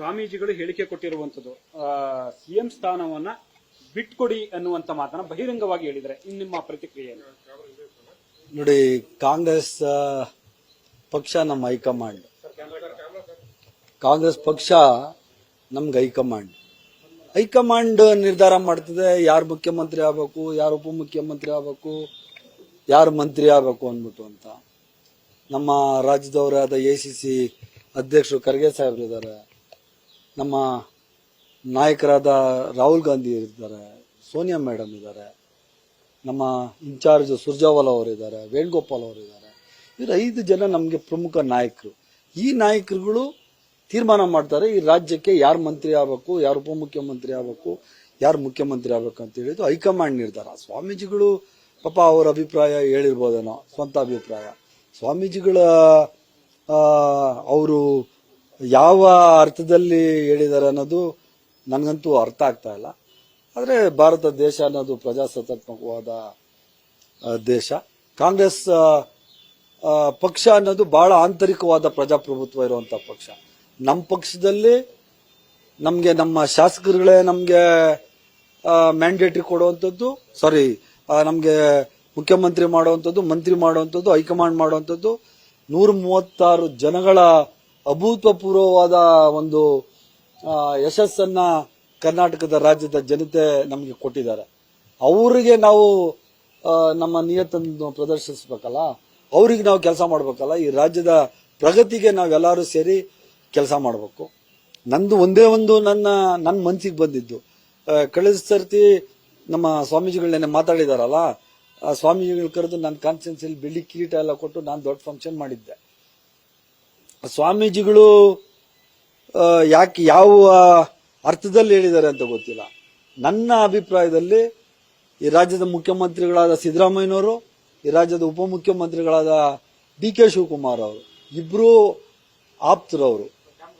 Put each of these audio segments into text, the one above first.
ಸ್ವಾಮೀಜಿಗಳು ಹೇಳಿಕೆ ಕೊಟ್ಟಿರುವಂತದ್ದು ಸಿಎಂ ಸ್ಥಾನವನ್ನ ಬಿಟ್ಕೊಡಿ ಅನ್ನುವಂತ ಮಾತನ್ನ ಬಹಿರಂಗವಾಗಿ ಹೇಳಿದರೆ ಇನ್ನು ನಿಮ್ಮ ಪ್ರತಿಕ್ರಿಯೆ ನೋಡಿ, ಕಾಂಗ್ರೆಸ್ ಪಕ್ಷ ನಮ್ಮ ಹೈಕಮಾಂಡ್. ಕಾಂಗ್ರೆಸ್ ಪಕ್ಷ ನಮ್ಗೆ ಹೈಕಮಾಂಡ್. ಹೈಕಮಾಂಡ್ ನಿರ್ಧಾರ ಮಾಡ್ತದೆ ಯಾರು ಮುಖ್ಯಮಂತ್ರಿ ಆಗ್ಬೇಕು, ಯಾರು ಉಪಮುಖ್ಯಮಂತ್ರಿ ಆಗಬೇಕು, ಯಾರು ಮಂತ್ರಿ ಆಗ್ಬೇಕು ಅಂದ್ಬಿಟ್ಟು ಅಂತ. ನಮ್ಮ ರಾಜ್ಯದವರಾದ ಎ ಸಿ ಸಿ ಅಧ್ಯಕ್ಷರು ಖರ್ಗೆ ಸಾಹೇಬ್ರು ಇದ್ದಾರೆ ನಮ್ಮ ನಾಯಕರಾದ ರಾಹುಲ್ ಗಾಂಧಿ ಇದ್ದಾರೆ, ಸೋನಿಯಾ ಮೇಡಮ್ ಇದ್ದಾರೆ, ನಮ್ಮ ಇನ್ಚಾರ್ಜ್ ಸುರ್ಜಾವಾಲ ಅವರಿದ್ದಾರೆ ವೇಣುಗೋಪಾಲ್ ಅವರಿದ್ದಾರೆ ಇವರು ಐದು ಜನ ನಮಗೆ ಪ್ರಮುಖ ನಾಯಕರು. ಈ ನಾಯಕರುಗಳು ತೀರ್ಮಾನ ಮಾಡ್ತಾರೆ, ಈ ರಾಜ್ಯಕ್ಕೆ ಯಾರು ಮಂತ್ರಿ ಆಗಬೇಕು, ಯಾರು ಉಪಮುಖ್ಯಮಂತ್ರಿ ಆಗಬೇಕು, ಯಾರು ಮುಖ್ಯಮಂತ್ರಿ ಆಗಬೇಕು ಅಂತ ಹೇಳಿದ್ದು ಹೈಕಮಾಂಡ್ ನಿರ್ಧಾರ. ಸ್ವಾಮೀಜಿಗಳು ಪಾಪ ಅವರ ಅಭಿಪ್ರಾಯ ಹೇಳಿರ್ಬೋದೇನೋ, ಸ್ವಂತ ಅಭಿಪ್ರಾಯ. ಸ್ವಾಮೀಜಿಗಳ ಅವರು ಯಾವ ಅರ್ಥದಲ್ಲಿ ಹೇಳಿದ್ದಾರೆ ಅನ್ನೋದು ನನಗಂತೂ ಅರ್ಥ ಆಗ್ತಾ ಇಲ್ಲ. ಆದರೆ ಭಾರತ ದೇಶ ಅನ್ನೋದು ಪ್ರಜಾಸತ್ತಾತ್ಮಕವಾದ ದೇಶ. ಕಾಂಗ್ರೆಸ್ ಪಕ್ಷ ಅನ್ನೋದು ಬಹಳ ಆಂತರಿಕವಾದ ಪ್ರಜಾಪ್ರಭುತ್ವ ಇರುವಂತ ಪಕ್ಷ. ನಮ್ಮ ಪಕ್ಷದಲ್ಲಿ ನಮಗೆ ನಮ್ಮ ಶಾಸಕರುಗಳೇ ನಮಗೆ ಮ್ಯಾಂಡೇಟರಿ ಕೊಡುವಂಥದ್ದು ಸಾರಿ ನಮಗೆ ಮುಖ್ಯಮಂತ್ರಿ ಮಾಡುವಂಥದ್ದು, ಮಂತ್ರಿ ಮಾಡುವಂಥದ್ದು, ಹೈಕಮಾಂಡ್ ಮಾಡುವಂಥದ್ದು. ನೂರ ಮೂವತ್ತಾರು ಜನಗಳ ಅಭೂತಪೂರ್ವವಾದ ಒಂದು ಯಶಸ್ಸನ್ನ ಕರ್ನಾಟಕದ ರಾಜ್ಯದ ಜನತೆ ನಮಗೆ ಕೊಟ್ಟಿದ್ದಾರೆ. ಅವರಿಗೆ ನಾವು ನಮ್ಮ ನಿಯತ್ತನ್ನು ಪ್ರದರ್ಶಿಸಬೇಕಲ್ಲ? ಅವ್ರಿಗೆ ನಾವು ಕೆಲಸ ಮಾಡ್ಬೇಕಲ್ಲ? ಈ ರಾಜ್ಯದ ಪ್ರಗತಿಗೆ ನಾವೆಲ್ಲರೂ ಸೇರಿ ಕೆಲಸ ಮಾಡಬೇಕು. ನಂದು ಒಂದೇ ಒಂದು ನನ್ನ ನನ್ನ ಮನಸ್ಸಿಗೆ ಬಂದಿದ್ದು. ಕಳೆದ ಸರ್ತಿ ನಮ್ಮ ಸ್ವಾಮೀಜಿಗಳನ್ನೇ ಮಾತಾಡಿದಾರಲ್ಲ? ಆ, ಸ್ವಾಮೀಜಿಗಳು ಕರೆದು ನನ್ನ ಕಾನ್ಸ್ಟಿಟ್ಯೂನ್ಸಿಲಿ ಬೆಳ್ಳಿ ಕಿರೀಟ ಎಲ್ಲ ಕೊಟ್ಟು ನಾನು ದೊಡ್ಡ ಫಂಕ್ಷನ್ ಮಾಡಿದ್ದೆ. ಸ್ವಾಮೀಜಿಗಳು ಯಾಕೆ ಯಾವ ಅರ್ಥದಲ್ಲಿ ಹೇಳಿದ್ದಾರೆ ಅಂತ ಗೊತ್ತಿಲ್ಲ. ನನ್ನ ಅಭಿಪ್ರಾಯದಲ್ಲಿ ಈ ರಾಜ್ಯದ ಮುಖ್ಯಮಂತ್ರಿಗಳಾದ ಸಿದ್ದರಾಮಯ್ಯನವರು, ಈ ರಾಜ್ಯದ ಉಪಮುಖ್ಯಮಂತ್ರಿಗಳಾದ ಡಿ ಕೆ ಶಿವಕುಮಾರ್ ಅವರು, ಇಬ್ರು ಆಪ್ತರು ಅವರು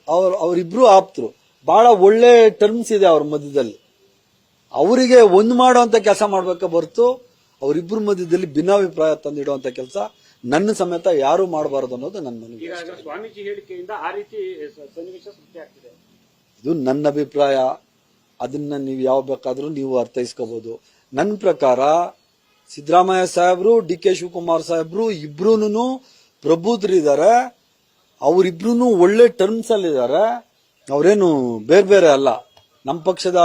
ಅವ್ರು ಅವರಿಬ್ರು ಆಪ್ತರು. ಬಹಳ ಒಳ್ಳೆ ಟರ್ಮ್ಸ್ ಇದೆ ಅವ್ರ ಮಧ್ಯದಲ್ಲಿ. ಅವರಿಗೆ ಒಂದು ಮಾಡುವಂತ ಕೆಲಸ ಮಾಡ್ಬೇಕ ಹೊರತು ಅವರಿಬ್ರು ಮಧ್ಯದಲ್ಲಿ ಭಿನ್ನಾಭಿಪ್ರಾಯ ತಂದಿಡುವಂತ ಕೆಲಸ ನನ್ನ ಸಮೇತ ಯಾರು ಮಾಡಬಾರದು ಅನ್ನೋದು ನನ್ನ ಮನವಿ ಸ್ವಾಮೀಜಿ ಹೇಳಿಕೆಯಿಂದ ಆ ರೀತಿ ಸನ್ನಿವೇಶ ಸೃಷ್ಟಿ ಆಗ್ತಿದೆ. ಇದು ನನ್ನ ಅಭಿಪ್ರಾಯ. ಅದನ್ನ ನೀವು ಯಾವ ಬೇಕಾದ್ರೂ ನೀವು ಅರ್ಥೈಸ್ಕೋಬಹುದು ನನ್ನ ಪ್ರಕಾರ ಸಿದ್ದರಾಮಯ್ಯ ಸಾಹೇಬ್ರು ಡಿ ಕೆ ಶಿವಕುಮಾರ್ ಸಾಹೇಬ್ರು ಇಬ್ರು ಪ್ರಬುದ್ರಿದ್ದಾರೆ ಅವರಿಬ್ರು ಒಳ್ಳೆ ಟರ್ಮ್ಸ್ ಅಲ್ಲಿ ಇದ್ದಾರೆ ಅವರೇನು ಬೇರೆ ಬೇರೆ ಅಲ್ಲ. ನಮ್ಮ ಪಕ್ಷದ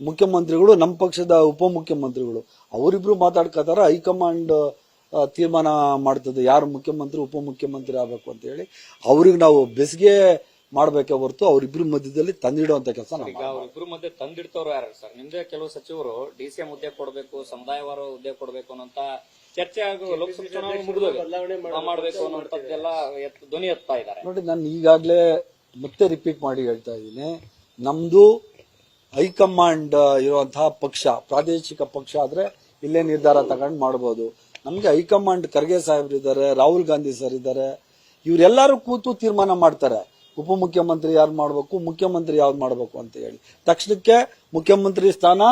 ಮುಖ್ಯಮಂತ್ರಿಗಳು ನಮ್ಮ ಪಕ್ಷದ ಉಪಮುಖ್ಯಮಂತ್ರಿಗಳು. ಅವರಿಬ್ರು ಮಾತಾಡ್ಕೋತಾರ ಹೈಕಮಾಂಡ್ ತೀರ್ಮಾನ ಮಾಡ್ತದೆ. ಯಾರು ಮುಖ್ಯಮಂತ್ರಿ ಉಪಮುಖ್ಯಮಂತ್ರಿ ಆಗ್ಬೇಕು ಅಂತ ಹೇಳಿ ಅವ್ರಿಗೆ ನಾವು ಬೆಸಿಗೆ ಮಾಡ್ಬೇಕೆ ಹೊರತು ಅವ್ರಿಬ್ರ ಮಧ್ಯದಲ್ಲಿ ತಂದಿಡುವಂತ ಕೆಲಸ ನಾವು ಈಗ ಅವ್ರಿಬ್ರು ಮಧ್ಯೆ ತಂದಿಡ್ತವ್ರು ಯಾರು? ಸರ್ ನಿಮ್ದೇ ಕೆಲವು ಸಚಿವರು ಡಿ ಸಿ ಎಂ ಹುದ್ದೆ ಕೊಡಬೇಕು ಸಮುದಾಯವಾರ ಹುದ್ದೆ ಕೊಡಬೇಕು ಅನ್ನೋಂತ ಚರ್ಚೆ ಹಾಗೂ ಲೋಕಸಭಾ ಚುನಾವಣೆ ಮುಗಿದು ಮಾಡಬೇಕು ಅನ್ನೋಂಥದ್ದೆಲ್ಲ ಎತ್- ಧ್ವನಿ ಎತ್ತಾ ಇದ್ದಾರೆ. ನೋಡಿ ನಾನು ಈಗಾಗಲೇ ಮತ್ತೆ ರಿಪೀಟ್ ಮಾಡಿ ಹೇಳ್ತಾ ಇದ್ದೀನಿ. ನಮ್ದು ಹೈಕಮಾಂಡ್ ಇರುವಂತಹ ಪಕ್ಷ ಪ್ರಾದೇಶಿಕ ಪಕ್ಷ ಆದ್ರೆ ಇಲ್ಲೇ ನಿರ್ಧಾರ ತಗೊಂಡು ಮಾಡ್ಬೋದು. ನಮ್ಗೆ ಹೈಕಮಾಂಡ್ ಖರ್ಗೆ ಸಾಹೇಬ್ರು ಇದ್ದಾರೆ ರಾಹುಲ್ ಗಾಂಧಿ ಸರ್ ಇದ್ದಾರೆ ಇವರೆಲ್ಲರೂ ಕೂತು ತೀರ್ಮಾನ ಮಾಡ್ತಾರೆ. ಉಪಮುಖ್ಯಮಂತ್ರಿ ಯಾರು ಮಾಡಬೇಕು, ಮುಖ್ಯಮಂತ್ರಿ ಯಾವ್ದು ಮಾಡಬೇಕು ಅಂತ ಹೇಳಿ. ತಕ್ಷಣಕ್ಕೆ ಮುಖ್ಯಮಂತ್ರಿ ಸ್ಥಾನ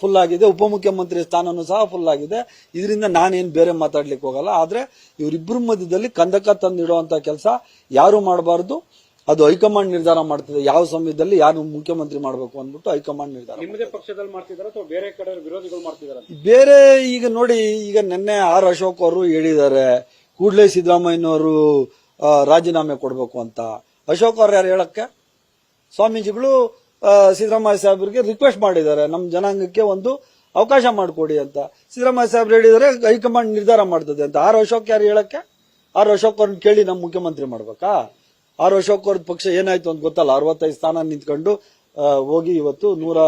ಫುಲ್ ಆಗಿದೆ. ಉಪಮುಖ್ಯಮಂತ್ರಿ ಸ್ಥಾನನೂ ಸಹ ಫುಲ್ ಆಗಿದೆ. ಇದರಿಂದ ನಾನೇನ್ ಬೇರೆ ಮಾತಾಡ್ಲಿಕ್ಕೆ ಹೋಗಲ್ಲ. ಆದರೆ ಇವರಿಬ್ಬರ ಮಧ್ಯದಲ್ಲಿ ಕಂದಕ ತಂದಿಡುವಂತ ಕೆಲಸ ಯಾರು ಮಾಡಬಾರದು. ಅದು ಹೈಕಮಾಂಡ್ ನಿರ್ಧಾರ ಮಾಡ್ತಿದೆ. ಯಾವ ಸಮಯದಲ್ಲಿ ಯಾರು ಮುಖ್ಯಮಂತ್ರಿ ಮಾಡಬೇಕು ಅಂದ್ಬಿಟ್ಟು ಹೈಕಮಾಂಡ್ ನಿರ್ಧಾರ ನಿಮ್ಮದೇ ಪಕ್ಷದಲ್ಲಿ ಅಥವಾ ಬೇರೆ ಕಡೆ ವಿರೋಧಿಗಳು ಮಾಡ್ತಿದಾರ ಬೇರೆ ಈಗ ನೋಡಿ ಈಗ ನಿನ್ನೆ ಆರ್ ಅಶೋಕ್ ಅವರು ಹೇಳಿದ್ದಾರೆ ಕೂಡಲೇ ಸಿದ್ದರಾಮಯ್ಯನವರು ರಾಜೀನಾಮೆ ಕೊಡಬೇಕು ಅಂತ. ಅಶೋಕ್ ಅವ್ರು ಯಾರು ಹೇಳಕ್ಕೆ? ಸ್ವಾಮೀಜಿಗಳು ಸಿದ್ದರಾಮಯ್ಯ ಸಾಹೇಬ್ರಿಗೆ ರಿಕ್ವೆಸ್ಟ್ ಮಾಡಿದ್ದಾರೆ. ನಮ್ಮ ಜನಾಂಗಕ್ಕೆ ಒಂದು ಅವಕಾಶ ಮಾಡಿಕೊಡಿ ಅಂತ. ಸಿದ್ದರಾಮಯ್ಯ ಸಾಹೇಬ್ರು ಹೇಳಿದರೆ ಹೈಕಮಾಂಡ್ ನಿರ್ಧಾರ ಮಾಡ್ತದೆ ಅಂತ. ಆರ್ ಅಶೋಕ್ ಯಾರು ಹೇಳಕ್ಕೆ? ಆರ್ ಅಶೋಕ್ ಅವ್ರನ್ನ ಕೇಳಿ ನಮ್ಮ ಮುಖ್ಯಮಂತ್ರಿ ಮಾಡ್ಬೇಕಾ? ಆರ್ ಅಶೋಕ್ ಅವ್ರದ್ದು ಪಕ್ಷ ಏನಾಯ್ತು ಅಂತ ಗೊತ್ತಲ್ಲ? ಅರವತ್ತೈದು ಸ್ಥಾನ ನಿಂತ್ಕೊಂಡು ಹೋಗಿ ಇವತ್ತು ನೂರ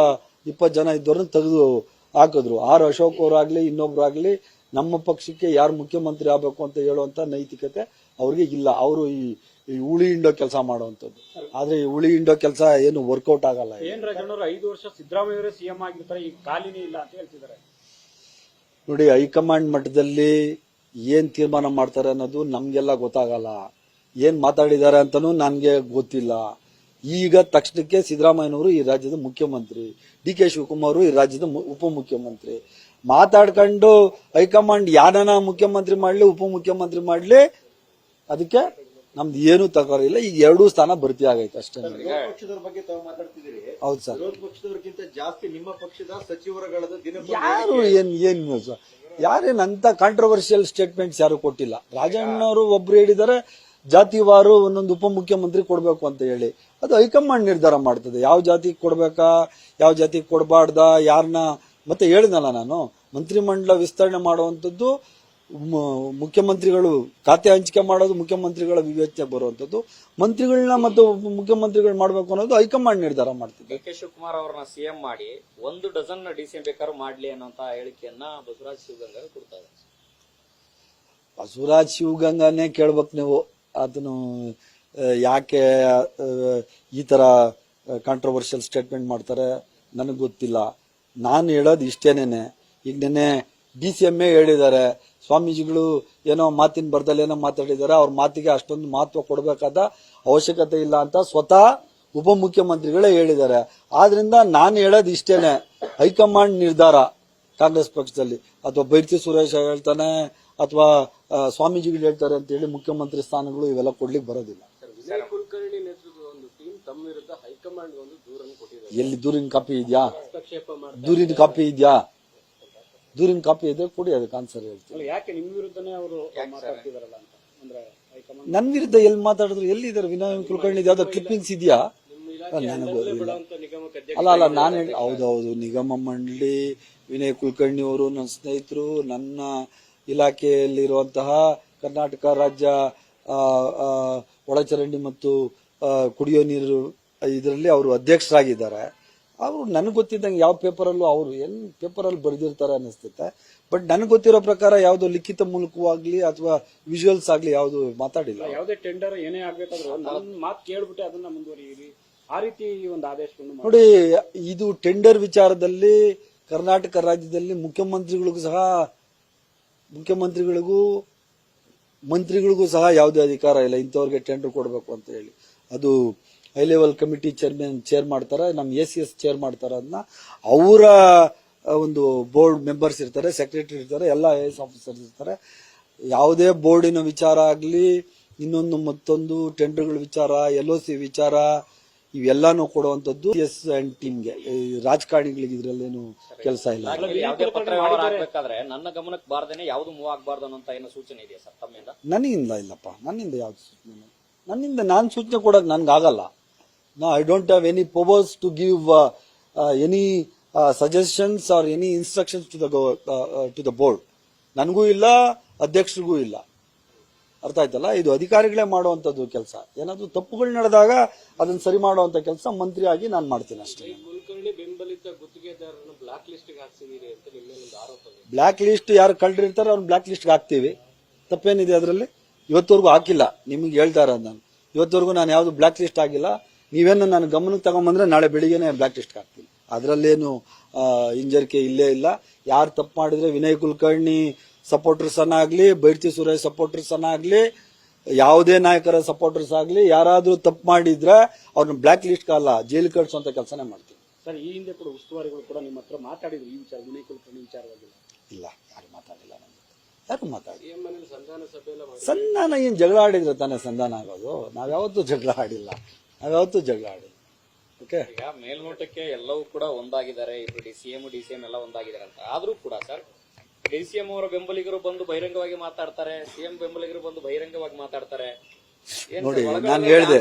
ಇಪ್ಪತ್ತು ಜನ ಇದ್ದವ್ರನ್ನ ತೆಗೆದು ಹಾಕಿದ್ರು. ಆರು ಅಶೋಕ್ ಅವರಾಗ್ಲಿ ಇನ್ನೊಬ್ರು ಆಗ್ಲಿ ನಮ್ಮ ಪಕ್ಷಕ್ಕೆ ಯಾರು ಮುಖ್ಯಮಂತ್ರಿ ಆಗ್ಬೇಕು ಅಂತ ಹೇಳುವಂತ ನೈತಿಕತೆ ಅವ್ರಿಗೆ ಇಲ್ಲ. ಅವರು ಈ ಈ ಉಳಿ ಹಿಂಡೋ ಕೆಲಸ ಮಾಡುವಂಥದ್ದು. ಆದ್ರೆ ಈ ಉಳಿ ಹಿಂಡೋ ಕೆಲಸ ಏನು ವರ್ಕೌಟ್ ಆಗಲ್ಲ ಏನ್ ರಾಜಣ್ಣವರು ಐದು ವರ್ಷ ಸಿದ್ದರಾಮಯ್ಯವರೇ ಸಿಎಂ ಆಗಿರ್ತಾರೆ ಈಗ ಖಾಲಿನೇ ಇಲ್ಲ ಅಂತ ಹೇಳ್ತಿದ್ದಾರೆ. ನೋಡಿ ಹೈಕಮಾಂಡ್ ಮಟ್ಟದಲ್ಲಿ ಏನ್ ತೀರ್ಮಾನ ಮಾಡ್ತಾರೆ ಅನ್ನೋದು ನಮ್ಗೆಲ್ಲ ಗೊತ್ತಾಗಲ್ಲ. ಏನ್ ಮಾತಾಡಿದ್ದಾರೆ ಅಂತಾನೂ ನನ್ಗೆ ಗೊತ್ತಿಲ್ಲ. ಈಗ ತಕ್ಷಣಕ್ಕೆ ಸಿದ್ದರಾಮಯ್ಯನವರು ಈ ರಾಜ್ಯದ ಮುಖ್ಯಮಂತ್ರಿ ಡಿ ಕೆ ಶಿವಕುಮಾರ್ ಈ ರಾಜ್ಯದ ಮು- ಉಪಮುಖ್ಯಮಂತ್ರಿ ಮಾತಾಡ್ಕೊಂಡು ಹೈಕಮಾಂಡ್ ಯಾರನ್ನ ಮುಖ್ಯಮಂತ್ರಿ ಮಾಡ್ಲಿ ಉಪಮುಖ್ಯಮಂತ್ರಿ ಮಾಡ್ಲಿ ಅದಕ್ಕೆ ನಮ್ದು ಏನು ತಗೋರಿಲ್ಲ ಈಗ ಎರಡೂ ಸ್ಥಾನ ಭರ್ತಿ ಆಗೈತೆ ಅಷ್ಟೇ ವಿರೋಧ ಪಕ್ಷದವ್ರ ಬಗ್ಗೆ ತಾವು ಮಾತಾಡ್ತಿದ್ದೀರಿ? ಹೌದು ಸರ್. ವಿರೋಧ ಪಕ್ಷದವ್ರಿಗಿಂತ ಜಾಸ್ತಿ ನಿಮ್ಮ ಪಕ್ಷದ ಸಚಿವರುಗಳದ ದಿನ ಯಾರು ಏನ್ ಏನ್ ನ್ಯೂಸ್ ಯಾರೇನ್ ಅಂತ ಕಾಂಟ್ರವರ್ಷಿಯಲ್ ಸ್ಟೇಟ್ಮೆಂಟ್ಸ್ ಯಾರು ಕೊಟ್ಟಿಲ್ಲ. ರಾಜಣ್ಣವರು ಒಬ್ರು ಹೇಳಿದ್ದಾರೆ ಜಾತಿವಾರು ಒಂದೊಂದು ಉಪಮುಖ್ಯಮಂತ್ರಿ ಕೊಡಬೇಕು ಅಂತ ಹೇಳಿ. ಅದು ಹೈಕಮಾಂಡ್ ನಿರ್ಧಾರ ಮಾಡ್ತದೆ. ಯಾವ ಜಾತಿಗೆ ಕೊಡಬೇಕಾ? ಯಾವ ಜಾತಿಗೆ ಕೊಡಬಾರ್ದ? ಯಾರನ್ನ ಮತ್ತೆ ಹೇಳಿದ್ನಲ್ಲ ನಾನು ಮಂತ್ರಿಮಂಡಲ ವಿಸ್ತರಣೆ ಮಾಡುವಂಥದ್ದು ಮುಖ್ಯಮಂತ್ರಿಗಳು ಖಾತೆ ಹಂಚಿಕೆ ಮಾಡೋದು ಮುಖ್ಯಮಂತ್ರಿಗಳ ವಿವೇಚನೆ ಬರುವಂತದ್ದು ಮಂತ್ರಿಗಳನ್ನ ಮತ್ತು ಮುಖ್ಯಮಂತ್ರಿಗಳು ಮಾಡಬೇಕು ಅನ್ನೋದು ಹೈಕಮಾಂಡ್ ನಿರ್ಧಾರ ಮಾಡ್ತದೆ. ಡಿ ಕೆ ಶಿವಕುಮಾರ್ ಅವರನ್ನ ಸಿಎಂ ಮಾಡಿ ಒಂದು ಡಜನ್ ಡಿ ಸಿ ಎಂ ಬೇಕಾದ್ರೂ ಮಾಡ್ಲಿ ಅನ್ನೋಂತ ಹೇಳಿಕೆಯನ್ನ ಬಸವರಾಜ್ ಶಿವಗಂಗಾ ಕೊಡ್ತಾರೆ ಬಸವರಾಜ್ ಶಿವಗಂಗಾನೇ ಕೇಳ್ಬೇಕು ನೀವು. ಅದನ್ನು ಯಾಕೆ ಈ ಥರ ಕಾಂಟ್ರವರ್ಷಿಯಲ್ ಸ್ಟೇಟ್ಮೆಂಟ್ ಮಾಡ್ತಾರೆ, ನನಗೆ ಗೊತ್ತಿಲ್ಲ. ನಾನು ಹೇಳೋದು ಇಷ್ಟೇನೇನೆ. ಈಗ ನೆನ್ನೆ ಡಿ ಸಿ ಎಂ ಎ ಹೇಳಿದ್ದಾರೆ, ಸ್ವಾಮೀಜಿಗಳು ಏನೋ ಮಾತಿನ ಬರ್ದಲ್ಲಿ ಏನೋ ಮಾತಾಡಿದ್ದಾರೆ, ಅವ್ರ ಮಾತಿಗೆ ಅಷ್ಟೊಂದು ಮಹತ್ವ ಕೊಡಬೇಕಾದ ಅವಶ್ಯಕತೆ ಇಲ್ಲ ಅಂತ ಸ್ವತಃ ಉಪಮುಖ್ಯಮಂತ್ರಿಗಳೇ ಹೇಳಿದ್ದಾರೆ. ಆದ್ರಿಂದ ನಾನು ಹೇಳೋದು ಇಷ್ಟೇನೆ. ಹೈಕಮಾಂಡ್ ನಿರ್ಧಾರ ಕಾಂಗ್ರೆಸ್ ಪಕ್ಷದಲ್ಲಿ. ಅಥವಾ ಬೈರ್ತಿ ಸುರೇಶ್ ಹೇಳ್ತಾನೆ ಅಥವಾ ಸ್ವಾಮೀಜಿಗಳು ಹೇಳ್ತಾರೆ ಅಂತ ಹೇಳಿ ಮುಖ್ಯಮಂತ್ರಿ ಸ್ಥಾನಗಳು ಇವೆಲ್ಲ ಕೊಡ್ಲಿಕ್ಕೆ ಬರೋದಿಲ್ಲ. ವಿನಯ್ ಕುಲಕರ್ಣಿ ನೇತೃತ್ವದ ಒಂದು ಟೀಮ್ ತಮ್ಮ ವಿರುದ್ಧ ಹೈಕಮಾಂಡ್ ಒಂದು ದೂರನ್ನು ಕೊಟ್ಟಿದ್ದಾರೆ. ಎಲ್ಲಿ ದೂರಿನ ಕಾಪಿ ಇದೆಯಾ? ದೂರಿನ ಕಾಪಿ ಇದೆಯಾ? ದೂರಿನ ಕಾಪಿ ಇದೆ ಕೊಡಿ ಅದಕ್ಕೆ ಆನ್ಸರ್ ಹೇಳ್ತೀನಿ. ಅಲ್ಲ ಯಾಕೆ ನಿಮ್ಮ ವಿರುದ್ಧನೇ ಅವರು ಮಾತಾಡ್ತಿದಾರಲ್ಲ ಅಂತ? ಅಂದ್ರೆ ಹೈಕಮಾಂಡ್ ನನ್ನ ವಿರುದ್ಧ ಎಲ್ಲಿ ಮಾತಾಡಿದ್ರು ಎಲ್ಲಿದ್ದಾರೆ? ವಿನಯ್ ಕುಲಕರ್ಣಿ ಯಾವ್ದೋ ಕ್ಲಿಪ್ಪಿಂಗ್ಸ್ ಇದೆಯಾ? ನನಗೂ ಅಲ್ಲ ಅಲ್ಲ ನಾನು ಹೇಳಿ ಹೌದೌದು. ನಿಗಮ ಮಂಡಳಿ ವಿನಯ್ ಕುಲಕರ್ಣಿ ಅವರು ನನ್ನ ಸ್ನೇಹಿತರು ನನ್ನ ಇಲಾಖೆಯಲ್ಲಿರುವಂತಹ ಕರ್ನಾಟಕ ರಾಜ್ಯ ಒಳಚರಂಡಿ ಮತ್ತು ಕುಡಿಯೋ ನೀರು ಇದರಲ್ಲಿ ಅವರು ಅಧ್ಯಕ್ಷರಾಗಿದ್ದಾರೆ ಅವರು ನನಗೆ ಗೊತ್ತಿದ್ದಂಗೆ ಯಾವ ಪೇಪರಲ್ಲೂ ಅವರು ಎಲ್ಲಿ ಪೇಪರಲ್ಲಿ ಬರೆದಿರ್ತಾರೆ ಅನ್ನಿಸ್ತೈತೆ ಬಟ್ ನನಗೆ ಗೊತ್ತಿರೋ ಪ್ರಕಾರ ಯಾವುದೋ ಲಿಖಿತ ಮೂಲಕವಾಗ್ಲಿ ಅಥವಾ ವಿಜುವಲ್ಸ್ ಆಗಲಿ ಯಾವುದು ಮಾತಾಡಿಲ್ಲ ಯಾವುದೇ ಟೆಂಡರ್ ಏನೇ ಆಗಬೇಕಾದ್ರೂ ನನ್ನ ಮಾತು ಕೇಳ್ಬಿಟ್ಟೆ ಅದನ್ನ ಮುಂದುವರಿಯಿರಿ ಆ ರೀತಿ ಒಂದು ಆದೇಶವನ್ನು ಮಾಡಿ. ನೋಡಿ ಇದು ಟೆಂಡರ್ ವಿಚಾರದಲ್ಲಿ ಕರ್ನಾಟಕ ರಾಜ್ಯದಲ್ಲಿ ಮುಖ್ಯಮಂತ್ರಿಗಳಿಗೂ ಸಹ ಮುಖ್ಯಮಂತ್ರಿಗಳಿಗೂ, ಮಂತ್ರಿಗಳಿಗೂ ಸಹ ಯಾವುದೇ ಅಧಿಕಾರ ಇಲ್ಲ. ಇಂಥವ್ರಿಗೆ ಟೆಂಡರ್ ಕೊಡಬೇಕು ಅಂತ ಹೇಳಿ. ಅದು high level committee chairman chair ಮಾಡ್ತಾರೆ. ನಮ್ಮ ಎ ಸಿ ಎಸ್ ಚೇರ್ ಮಾಡ್ತಾರೆ ಅದನ್ನ ಅವರ ಒಂದು ಬೋರ್ಡ್ ಮೆಂಬರ್ಸ್ ಇರ್ತಾರೆ ಸೆಕ್ರೆಟರಿ ಇರ್ತಾರೆ, ಎಲ್ಲ ಐ ಎಸ್ ಆಫೀಸರ್ಸ್ ಇರ್ತಾರೆ. ಯಾವುದೇ ಬೋರ್ಡಿನ ವಿಚಾರ ಆಗಲಿ, ಇನ್ನೊಂದು ಮತ್ತೊಂದು ಟೆಂಡರ್ಗಳ ವಿಚಾರ ಎಲ್ ಒ ಸಿ ವಿಚಾರ ಇವೆಲ್ಲಾನು ಕೊಡುವಂತದ್ದು ಎಸ್ ಅಂಡ್ ಟೀಮ್ಗೆ ರಾಜಕಾರಣಿಗಳಿಗೆ ಇದ್ರಲ್ಲೇನು ಕೆಲಸ ಇಲ್ಲ. ಯಾವುದೇ ಪತ್ರ ವ್ಯವಹಾರ ಆಗ್ಬೇಕಾದ್ರೆ ನನ್ನ ಗಮನಕ್ಕೆ ಬಾರ್ದೇನೆ ಯಾವುದು ಮೂವ್ ಆಗ್ಬಾರ್ದು ಅನ್ನೋ ಏನೋ ಸೂಚನೆ ಇದೆಯಾ ಸರ್ ತಮ್ಮಿಂದ? ನನ್ನಿಂದ ಇಲ್ಲಪ್ಪ. ನನ್ನಿಂದ ಯಾವ್ದು ಸೂಚನೆ ನನ್ನಿಂದ ನಾನು ಸೂಚನೆ ಕೊಡಕ್ ನನ್ಗಾಗಲ್ಲ. ನಾ I don't have any powers to give any suggestions or any instructions to the to the board ನನಗೂ ಇಲ್ಲ ಅಧ್ಯಕ್ಷರಿಗೂ ಇಲ್ಲ. ಅರ್ಥ ಆಯ್ತಲ್ಲ? ಇದು ಅಧಿಕಾರಿಗಳೇ ಮಾಡುವಂಥದ್ದು ಕೆಲಸ. ಏನಾದರೂ ತಪ್ಪುಗಳು ನಡೆದಾಗ ಅದನ್ನು ಸರಿ ಮಾಡುವಂಥ ಕೆಲಸ ಮಂತ್ರಿಯಾಗಿ ನಾನು ಮಾಡ್ತೀನಿ ಅಷ್ಟೇ. ಕುಲಕರ್ಣಿ ಬೆಂಬಲಿತ ಗುತ್ತಿಗೆದಾರರನ್ನು ಬ್ಲಾಕ್ ಲಿಸ್ಟ್ಗೆ ಹಾಕ್ಸಿದೀರಿ ಅಂತ ನಿಮ್ಮ ಮೇಲೆ ಒಂದು ಆರೋಪ ಇದೆ ಬ್ಲಾಕ್ ಲಿಸ್ಟ್ ಯಾರು ಕಳ್ರಿರ್ತಾರೆ ಅವ್ರನ್ನ ಬ್ಲಾಕ್ ಲಿಸ್ಟ್ಗೆ ಹಾಕ್ತೀವಿ. ತಪ್ಪೇನಿದೆ ಅದರಲ್ಲಿ? ಇವತ್ತವರೆಗೂ ಹಾಕಿಲ್ಲ. ನಿಮ್ಗೆ ಹೇಳ್ತಾ ಇರೋದು ನಾನು. ಇವತ್ತವರೆಗೂ ನಾನು ಯಾವ್ದು ಬ್ಲಾಕ್ ಲಿಸ್ಟ್ ಆಗಿಲ್ಲ. ನೀವೇನು ನಾನು ಗಮನಕ್ಕೆ ತಗೊಂಬಂದ್ರೆ ನಾಳೆ ಬೆಳಿಗ್ಗೆನೆ ಬ್ಲಾಕ್ ಲಿಸ್ಟ್ ಹಾಕ್ತೀನಿ. ಅದರಲ್ಲೇನು ಇಂಜರಿಕೆ ಇಲ್ಲೇ ಇಲ್ಲ. ಯಾರು ತಪ್ಪು ಮಾಡಿದ್ರೆ ವಿನಯ್ ಕುಲಕರ್ಣಿ ಸಪೋರ್ಟರ್ಸ್ ಆಗಲಿ ಬೈರ್ತಿ ಸುರೇಶ್ ಸಪೋರ್ಟರ್ಸ್ ಆಗಲಿ ಯಾವುದೇ ನಾಯಕರ ಸಪೋರ್ಟರ್ಸ್ ಆಗಲಿ ಯಾರಾದರೂ ತಪ್ಪು ಮಾಡಿದ್ರೆ ಅವ್ರನ್ನ ಬ್ಲ್ಯಾಕ್ ಲಿಸ್ಟ್ ಕಾಲ ಜೈಲು ಕಳ್ಸುವಂತ ಕೆಲಸನೇ ಮಾಡ್ತೀವಿ. ಸರ್ ಈ ಹಿಂದೆ ಕೂಡ ಉಸ್ತುವಾರಿಗಳು ಕೂಡ ನಿಮ್ಮ ಹತ್ರ ಮಾತಾಡಿದ್ರು ಈ ವಿಚಾರ ವಿನಯ್ ಕುಲಕರ್ಣಿ ವಿಚಾರವಾಗಿ. ಇಲ್ಲ ಯಾರು ಮಾತಾಡಿಲ್ಲ ನಾನು ಯಾರು ಮಾತಾಡಿ ಸಂಧಾನ ಸಭೆ ಮಾಡಿ ಸಂಧಾನ ಏನ್ ಜಗಳ ಆಡಿದ್ರೆ ತಾನೇ ಸಂಧಾನ ಆಗೋದು? ನಾವ್ಯಾವತ್ತೂ ಜಗಳ ಆಡಿಲ್ಲ. ನಾವ್ಯಾವತ್ತೂ ಜಗಳ ಆಡಿಲ್ಲ. ಓಕೆ ಈಗ ಮೇಲ್ನೋಟಕ್ಕೆ ಎಲ್ಲವೂ ಕೂಡ ಒಂದಾಗಿದ್ದಾರೆ. ಇಬ್ರು D C M D C M ಎಲ್ಲ ಒಂದಾಗಿದ್ದಾರೆ ಅಂತ. ಆದ್ರೂ ಕೂಡ ಸರ್ ಡಿ ಸಿ ಅವರ ಬೆಂಬಲಿಗರು ಬಂದು ಬಹಿರಂಗವಾಗಿ ಮಾತಾಡ್ತಾರೆ ಸಿಎಂ ಬೆಂಬಲಿಗರು ಬಂದು ಬಹಿರಂಗವಾಗಿ ಮಾತಾಡ್ತಾರೆ. ನೋಡಿ, ನಾನು ಹೇಳಿದೆ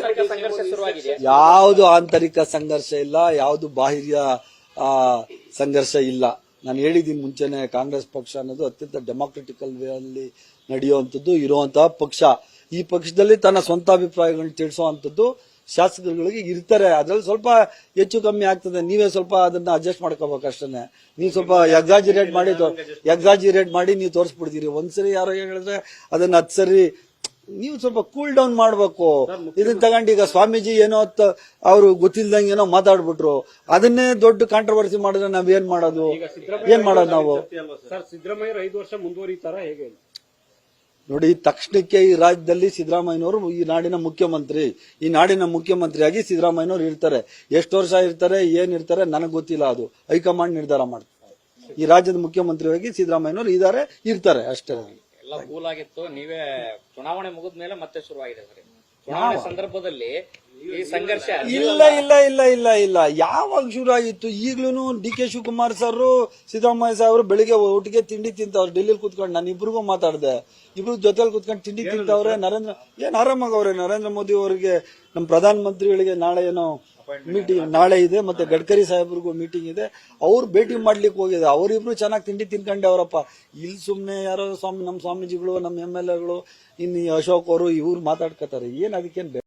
ಯಾವುದು ಆಂತರಿಕ ಸಂಘರ್ಷ ಇಲ್ಲ ಯಾವುದು ಬಾಹ್ಯ ಆ, ಸಂಘರ್ಷ ಇಲ್ಲ. ನಾನು ಹೇಳಿದ್ದೀನಿ ಮುಂಚೆನೆ ಕಾಂಗ್ರೆಸ್ ಪಕ್ಷ ಅನ್ನೋದು ಅತ್ಯಂತ ಡೆಮಾಕ್ರೆಟಿಕಲ್ ವೇ ಅಲ್ಲಿ ನಡೆಯುವಂಥದ್ದು ಇರುವಂತಹ ಪಕ್ಷ. ಈ ಪಕ್ಷದಲ್ಲಿ ತನ್ನ ಸ್ವಂತ ಅಭಿಪ್ರಾಯಗಳನ್ನು ತಿಳಿಸುವಂಥದ್ದು ಶಾಸಕರುಗಳಿಗೆ ಇರ್ತಾರೆ. ಅದ್ರಲ್ಲಿ ಸ್ವಲ್ಪ ಹೆಚ್ಚು ಕಮ್ಮಿ ಆಗ್ತದೆ. ನೀವೇ ಸ್ವಲ್ಪ ಅದನ್ನ ಅಡ್ಜಸ್ಟ್ ಮಾಡ್ಕೋಬೇಕು ಅಷ್ಟೇ ನೀವು ಸ್ವಲ್ಪ ಎಕ್ಸಾಜಿರೇಟ್ ಮಾಡಿ ಎಕ್ಸಾಜಿರೇಟ್ ಮಾಡಿ ನೀವು ತೋರಿಸ್ಬಿಡ್ತೀರಿ. ಒಂದ್ಸರಿ ಯಾರೋ ಹೇಳಿದ್ರೆ ಅದನ್ನ ಹತ್ತು ಸರಿ ನೀವು ಸ್ವಲ್ಪ ಕೂಲ್ ಡೌನ್ ಮಾಡ್ಬೇಕು. ಇದನ್ನ ತಗೊಂಡು ಈಗ ಸ್ವಾಮೀಜಿ ಏನೋ ಅವರು ಗೊತ್ತಿಲ್ದಂಗೆ ಏನೋ ಮಾತಾಡ್ಬಿಟ್ರು. ಅದನ್ನೇ ದೊಡ್ಡ ಕಾಂಟ್ರವರ್ಸಿ ಮಾಡಿದ್ರೆ ನಾವ್ ಏನ್ ಮಾಡೋದು? ಏನ್ ಮಾಡೋದು ನಾವು? ಸಿದ್ದರಾಮಯ್ಯ ಐದು ವರ್ಷ ಮುಂದುವರಿತಾರ ಹೇಗೆ? ನೋಡಿ ತಕ್ಷಣಕ್ಕೆ ಈ ರಾಜ್ಯದಲ್ಲಿ ಸಿದ್ದರಾಮಯ್ಯನವರು ಈ ನಾಡಿನ ಮುಖ್ಯಮಂತ್ರಿ. ಈ ನಾಡಿನ ಮುಖ್ಯಮಂತ್ರಿಯಾಗಿ ಸಿದ್ದರಾಮಯ್ಯನವರು ಇರ್ತಾರೆ. ಎಷ್ಟು ವರ್ಷ ಇರ್ತಾರೆ ಏನ್ ಇರ್ತಾರೆ ನನಗೆ ಗೊತ್ತಿಲ್ಲ ಅದು. ಹೈಕಮಾಂಡ್ ನಿರ್ಧಾರ ಮಾಡ್ತಾರೆ. ಈ ರಾಜ್ಯದ ಮುಖ್ಯಮಂತ್ರಿಯಾಗಿ ಸಿದ್ದರಾಮಯ್ಯನವರು ಇದ್ದಾರೆ ಇರ್ತಾರೆ ಅಷ್ಟೇ. ಎಲ್ಲ ಕೂಲ್ ಆಗಿತ್ತು ನೀವೇ ಚುನಾವಣೆ ಮುಗಿದ ಮೇಲೆ ಮತ್ತೆ ಶುರುವಾಗಿದೆ. ಚುನಾವಣೆ ಸಂದರ್ಭದಲ್ಲಿ ಈ ಸಂಘರ್ಷ ಇಲ್ಲ ಇಲ್ಲ ಇಲ್ಲ ಇಲ್ಲ ಇಲ್ಲ. ಯಾವಾಗ ಶುರು ಆಗಿತ್ತು? ಈಗ್ಲೂ D K Shivakumar sir Siddaramaiah ಸಾಹೇಬ್ರು ಬೆಳಿಗ್ಗೆ ಒಟ್ಟಿಗೆ ತಿಂಡಿ ತಿಂತವ್ರು. ಡೆಲ್ಲಿ ಕುತ್ಕೊಂಡು ನಾನು ಇಬ್ರಿಗೂ ಮಾತಾಡ್ದೆ. ಇಬ್ರು ಜೊತೆಲಿ ಕುತ್ಕೊಂಡು ತಿಂಡಿ ತಿಂತವ್ರೆ ನರೇಂದ್ರ ಏನ್ ಆರಾಮಾಗವ್ರೆ? ನರೇಂದ್ರ ಮೋದಿ ಅವರಿಗೆ ನಮ್ಮ ಪ್ರಧಾನ ಮಂತ್ರಿಗಳಿಗೆ ನಾಳೆ ಏನೋ ಮೀಟಿಂಗ್ ನಾಳೆ ಇದೆ ಮತ್ತೆ ಗಡ್ಕರಿ ಸಾಹೇಬ್ರಿಗೂ ಮೀಟಿಂಗ್ ಇದೆ. ಅವ್ರು ಭೇಟಿ ಮಾಡ್ಲಿಕ್ಕೆ ಹೋಗಿದೆ ಅವರಿಬ್ರು ಚೆನ್ನಾಗಿ ತಿಂಡಿ ತಿನ್ಕೊಂಡೆ ಅವರಪ್ಪ. ಇಲ್ಲಿ ಸುಮ್ಮನೆ ಯಾರೋ ಸ್ವಾಮಿ ನಮ್ಮ ಸ್ವಾಮೀಜಿಗಳು ನಮ್ಮ ಎಂ ಎಲ್ ಎಗಳು ಇನ್ನು ಅಶೋಕ್ ಅವರು ಇವ್ರು ಮಾತಾಡ್ಕೋತಾರೆ ಏನ್ ಅದಕ್ಕೇನು